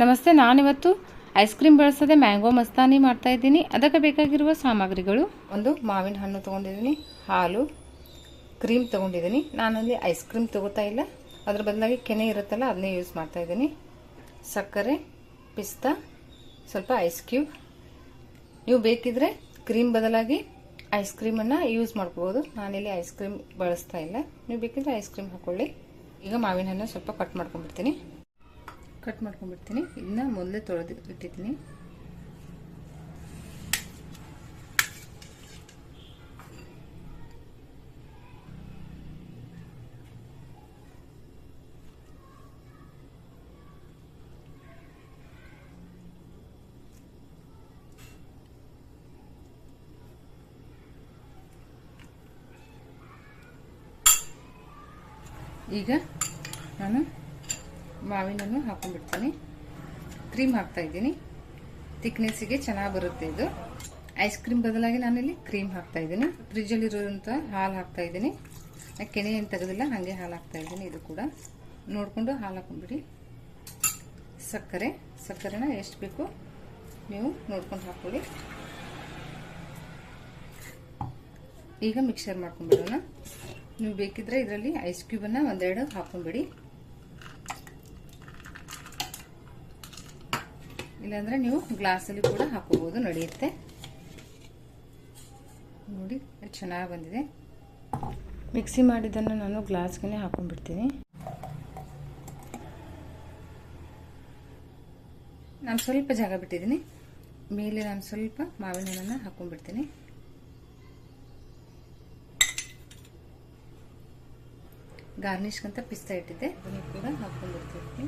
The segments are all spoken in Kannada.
ನಮಸ್ತೆ, ನಾನಿವತ್ತು ಐಸ್ ಕ್ರೀಮ್ ಬಳಸದೆ ಮ್ಯಾಂಗೋ ಮಸ್ತಾನಿ ಮಾಡ್ತಾ ಇದ್ದೀನಿ. ಅದಕ್ಕೆ ಬೇಕಾಗಿರುವ ಸಾಮಗ್ರಿಗಳು. ಒಂದು ಮಾವಿನ ಹಣ್ಣು ತೊಗೊಂಡಿದ್ದೀನಿ, ಹಾಲು ಕ್ರೀಮ್ ತೊಗೊಂಡಿದ್ದೀನಿ. ನಾನಲ್ಲಿ ಐಸ್ ಕ್ರೀಮ್ ತೊಗೋತಾ ಇಲ್ಲ. ಅದ್ರ ಬದಲಾಗಿ ಕೆನೆ ಇರುತ್ತಲ್ಲ, ಅದನ್ನೇ ಯೂಸ್ ಮಾಡ್ತಾ ಇದ್ದೀನಿ. ಸಕ್ಕರೆ, ಪಿಸ್ತಾ, ಸ್ವಲ್ಪ ಐಸ್ ಕ್ಯೂಬ್ ನೀವು ಬೇಕಿದ್ರೆ ಕ್ರೀಮ್ ಬದಲಾಗಿ ಐಸ್ ಕ್ರೀಮನ್ನು ಯೂಸ್ ಮಾಡ್ಕೋಬೋದು. ನಾನಿಲ್ಲಿ ಐಸ್ ಕ್ರೀಮ್ ಬಳಸ್ತಾ ಇಲ್ಲ. ನೀವು ಬೇಕಿದ್ರೆ ಐಸ್ ಕ್ರೀಮ್ ಹಾಕೊಳ್ಳಿ. ಈಗ ಮಾವಿನ ಹಣ್ಣು ಸ್ವಲ್ಪ ಕಟ್ ಮಾಡ್ಕೊಂಡ್ಬಿಡ್ತೀನಿ. ಕಟ್ ಮಾಡ್ಕೊಂಡ್ಬಿಡ್ತೀನಿ. ಇದನ್ನ ಮೊದಲೇ ತೊಳೆದು ಇಟ್ಟಿದ್ದೀನಿ ಈಗ ನಾನು ಮಾವಿನನ್ನು ಹಾಕೊಂಡ್ಬಿಡ್ತೀನಿ. ಕ್ರೀಮ್ ಹಾಕ್ತಾ ಇದ್ದೀನಿ. ತಿಕ್ನೆಸ್ಸಿಗೆ ಚೆನ್ನಾಗಿ ಬರುತ್ತೆ ಇದು. ಐಸ್ ಕ್ರೀಮ್ ಬದಲಾಗಿ ನಾನಿಲ್ಲಿ ಕ್ರೀಮ್ ಹಾಕ್ತಾ ಇದ್ದೀನಿ. ಫ್ರಿಜ್ಜಲ್ಲಿರುವಂಥ ಹಾಲು ಹಾಕ್ತಾ ಇದ್ದೀನಿ. ಕೆನೆ ಏನು ತೆಗೆದಿಲ್ಲ, ಹಾಗೆ ಹಾಲು ಹಾಕ್ತಾ ಇದ್ದೀನಿ ಇದು ಕೂಡ. ನೋಡಿಕೊಂಡು ಹಾಲು ಹಾಕೊಂಡ್ಬಿಡಿ. ಸಕ್ಕರೆ. ಸಕ್ಕರೆನ ಎಷ್ಟು ಬೇಕು ನೀವು ನೋಡ್ಕೊಂಡು ಹಾಕ್ಕೊಳ್ಳಿ ಈಗ ಮಿಕ್ಸರ್ ಮಾಡ್ಕೊಂಡ್ಬಿಡೋಣ. ನೀವು ಬೇಕಿದ್ರೆ ಇದರಲ್ಲಿ ಐಸ್ ಕ್ಯೂಬನ್ನು ಒಂದೆರಡು ಹಾಕೊಂಡ್ಬಿಡಿ. ಇಲ್ಲಾಂದ್ರೆ ನೀವು ಗ್ಲಾಸಲ್ಲಿ ಕೂಡ ಹಾಕೋಬಹುದು ನಡೆಯುತ್ತೆ. ನೋಡಿ ಚೆನ್ನಾಗಿ ಬಂದಿದೆ. ಮಿಕ್ಸಿ ಮಾಡಿದ್ದನ್ನು ನಾನು ಗ್ಲಾಸ್ಗೆ ಹಾಕೊಂಡ್ಬಿಡ್ತೀನಿ. ನಾನು ಸ್ವಲ್ಪ ಜಾಗ ಬಿಟ್ಟಿದ್ದೀನಿ. ಮೇಲೆ ನಾನು ಸ್ವಲ್ಪ ಮಾವಿನ ಹಣ್ಣನ್ನು ಹಾಕೊಂಡ್ಬಿಡ್ತೀನಿ. ಗಾರ್ನಿಷ್ಗಂತ ಪಿಸ್ತಾ ಇಟ್ಟಿದ್ದೆ. ಅದನ್ನು ಕೂಡ ಹಾಕೊಂಡ್ಬಿಡ್ತೀನಿ.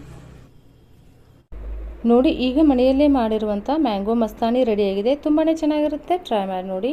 ನೋಡಿ ಈಗ ಮನೆಯಲ್ಲೇ ಮಾಡಿರುವಂಥ ಮ್ಯಾಂಗೋ ಮಸ್ತಾನಿ ರೆಡಿಯಾಗಿದೆ. ತುಂಬಾ ಚೆನ್ನಾಗಿರುತ್ತೆ. ಟ್ರೈ ಮಾಡಿ ನೋಡಿ.